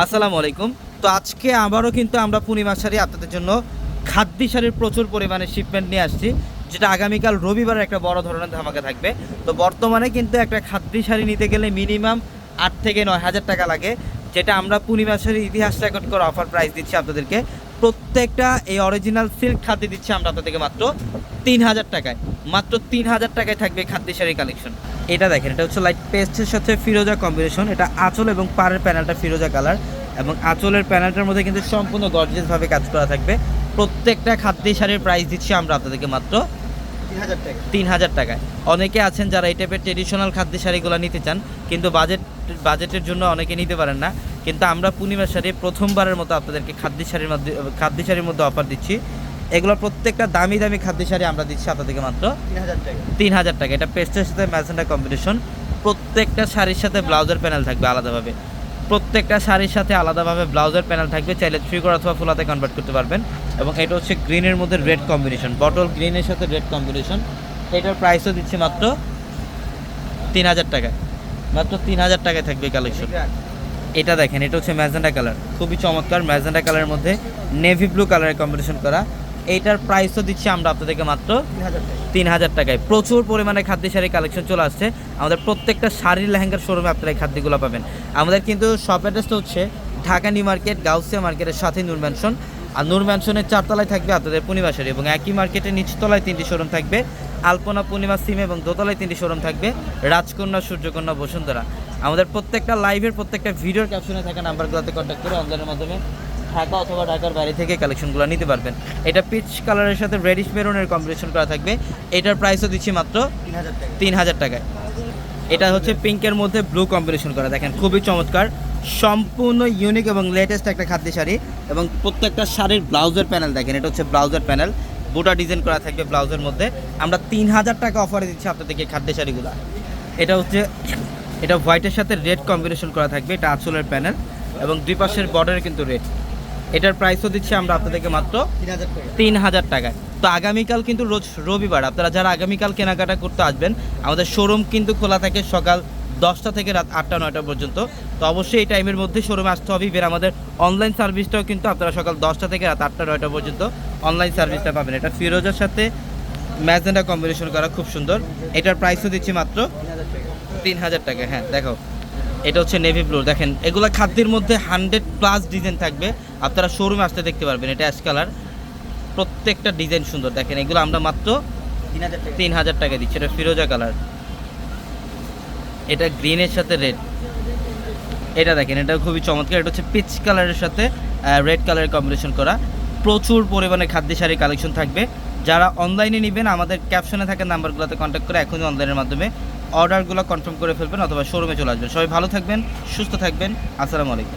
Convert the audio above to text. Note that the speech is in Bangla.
আসসালামু আলাইকুম। তো আজকে আবারও কিন্তু আমরা পূর্ণিমা শাড়ি আপনাদের জন্য খাদ্যি শাড়ির প্রচুর পরিমাণে শিপমেন্ট নিয়ে আসছি, যেটা আগামীকাল রবিবার একটা বড় ধরনের ধামাকা থাকবে। তো বর্তমানে কিন্তু একটা খাদ্যি শাড়ি নিতে গেলে মিনিমাম আট থেকে নয় হাজার টাকা লাগে, যেটা আমরা পূর্ণিমা শাড়ির ইতিহাস রেকর্ড করে অফার প্রাইস দিচ্ছি আপনাদেরকে। প্রত্যেকটা এই অরিজিনাল সিল্ক খাদ্য দিচ্ছি আমরা আপনাদেরকে মাত্র তিন হাজার টাকায়। মাত্র তিন হাজার টাকায় থাকবে খাদ্য শাড়ির কালেকশন এটা দেখেন, এটা হচ্ছে লাইট পেস্টের সাথে ফিরোজা কম্বিনেশন এটা আঁচল এবং পাড়ের প্যানেলটা ফিরোজা কালার এবং আঁচলের প্যানেলটার মধ্যে কিন্তু সম্পূর্ণ গর্জিয়াসভাবে কাজ করা থাকবে। প্রত্যেকটা খাদ্য শাড়ির প্রাইস দিচ্ছি আমরা আপনাদেরকে মাত্র তিন হাজার টাকায়। অনেকে আছেন যারা এই টাইপের ট্রেডিশনাল খাদ্য শাড়িগুলো নিতে চান, কিন্তু বাজেট বাজেটের জন্য অনেকে নিতে পারেন না। কিন্তু আমরা পূর্ণিমা শাড়ি প্রথমবারের মতো আপনাদেরকে খাদ্য শাড়ির মধ্যে, খাদ্য শাড়ির মধ্যে অফার দিচ্ছি। এগুলো প্রত্যেকটা দামি দামি খাদ্য শাড়ি আমরা দিচ্ছি আপনাদেরকে মাত্র তিন হাজার টাকা টাকা। এটা পেস্টের সাথে ম্যাজেন্ডা কম্বিনেশন। প্রত্যেকটা শাড়ির সাথে ব্লাউজের প্যানেল থাকবে আলাদাভাবে। প্রত্যেকটা শাড়ির সাথে আলাদাভাবে ব্লাউজের প্যানেল থাকবে। চাইলে থ্রি কোর অথবা ফুলাতে কনভার্ট করতে পারবেন। এবং এটা হচ্ছে গ্রিনের মধ্যে রেড কম্বিনেশন বটল গ্রিনের সাথে রেড কম্বিনেশন এটার প্রাইসও দিচ্ছি মাত্র তিন হাজার টাকায় মাত্র তিন হাজার টাকায় থাকবে কালেকশন এটা দেখেন এটা হচ্ছে ম্যাজেন্ডা কালার। খুবই চমৎকার ম্যাজেন্ডা কালারের মধ্যে নেভি ব্লু কালারের কম্বিনেশন করা। এইটার প্রাইসও দিচ্ছি আমরা আপনাদেরকে মাত্র তিন হাজার টাকায়। প্রচুর পরিমাণে খাদ্য শাড়ি কালেকশন চলে আসছে। আমাদের প্রত্যেকটা শাড়ির লেহেঙ্গার শোরুমে আপনারা এই খাদ্যগুলো পাবেন। আমাদের কিন্তু শপ অ্যাড্রেসটা হচ্ছে ঢাকা নিউ মার্কেট, গাউসিয়া মার্কেটের সাথে নূর ম্যানশন আর নূর ম্যানশনের চারতলায় থাকবে আপনাদের পূর্ণিমা শাড়ি এবং একই মার্কেটের নিচতলায় তিনটি শোরুম থাকবে। আলপনা, পূর্ণিমা, সিম এবং দোতলায় তিনটি শোরুম থাকবে। রাজকন্যা, সূর্যকন্যা, বসুন্ধরা। আমাদের প্রত্যেকটা লাইভের প্রত্যেকটা ভিডিওর ক্যাপশনে থাকা নাম্বারগুলোতে কন্ট্যাক্ট করে অনলাইনের মাধ্যমে ঢাকা অথবা ঢাকার বাইরে থেকে কালেকশনগুলো নিতে পারবেন। এটা পিচ কালারের সাথে রেডিশ মেরুনের কম্বিনেশন করা থাকবে। এটার প্রাইসও দিচ্ছি মাত্র তিন হাজার টাকায়। এটা হচ্ছে পিঙ্কের মধ্যে ব্লু কম্বিনেশন করা। দেখেন, খুবই চমৎকার। সম্পূর্ণ ইউনিক এবং লেটেস্ট একটা খাদ্য শাড়ি এবং প্রত্যেকটা শাড়ির ব্লাউজের প্যানেল দেখেন। এটা হচ্ছে ব্লাউজের প্যানেল বুটা ডিজাইন করা থাকবে ব্লাউজের মধ্যে। আমরা তিন হাজার টাকা অফারে দিচ্ছি আপনাদেরকে খাদ্য শাড়িগুলো। এটা হচ্ছে, এটা হোয়াইটের সাথে রেড কম্বিনেশন করা থাকবে। এটা আঁচলের প্যানেল এবং দুই পাশের বর্ডারে কিন্তু রেড এটার প্রাইসও দিচ্ছি আমরা আপনাদেরকে মাত্র তিন হাজার টাকায়। তো আগামীকাল কিন্তু রোজ রবিবার আপনারা যারা আগামীকাল কেনাকাটা করতে আসবেন আমাদের শোরুম কিন্তু খোলা থাকে সকাল দশটা থেকে রাত আটটা নয়টা পর্যন্ত। তো অবশ্যই এই টাইমের মধ্যে শোরুমে আসতে হবে এবার আমাদের অনলাইন সার্ভিসটাও কিন্তু আপনারা সকাল দশটা থেকে রাত আটটা নয়টা পর্যন্ত অনলাইন সার্ভিসটা পাবেন। এটা ফিরোজের সাথে ম্যাজেন্ডা কম্বিনেশন করা খুব সুন্দর। এটার প্রাইসও দিচ্ছি মাত্র তিন হাজার টাকা। হ্যাঁ দেখো এটা হচ্ছে নেভি ব্লু দেখেন এগুলো খাদ্যের মধ্যে হান্ড্রেড প্লাস ডিজাইন থাকবে। আপনারা শোরুমে আসতে দেখতে পারবেন, এটা অ্যাশ কালার প্রত্যেকটা ডিজাইন সুন্দর। দেখেন, এগুলো আমরা মাত্র তিন হাজার টাকা দিচ্ছি। এটা ফিরোজা কালার এটা গ্রিনের সাথে রেড এটা দেখেন এটা খুবই চমৎকার। এটা হচ্ছে পিচ কালারের সাথে রেড কালারের কম্বিনেশন করা। প্রচুর পরিমাণে খাদ্য শাড়ি কালেকশন থাকবে। যারা অনলাইনে নেবেন, আমাদের ক্যাপশনে থাকা নাম্বারগুলোতে কন্ট্যাক্ট করে এখনই অনলাইনের মাধ্যমে অর্ডারগুলো কনফার্ম করে ফেলবেন অথবা শোরুমে চলে আসবেন। সবাই ভালো থাকবেন, সুস্থ থাকবেন। আসসালামু আলাইকুম।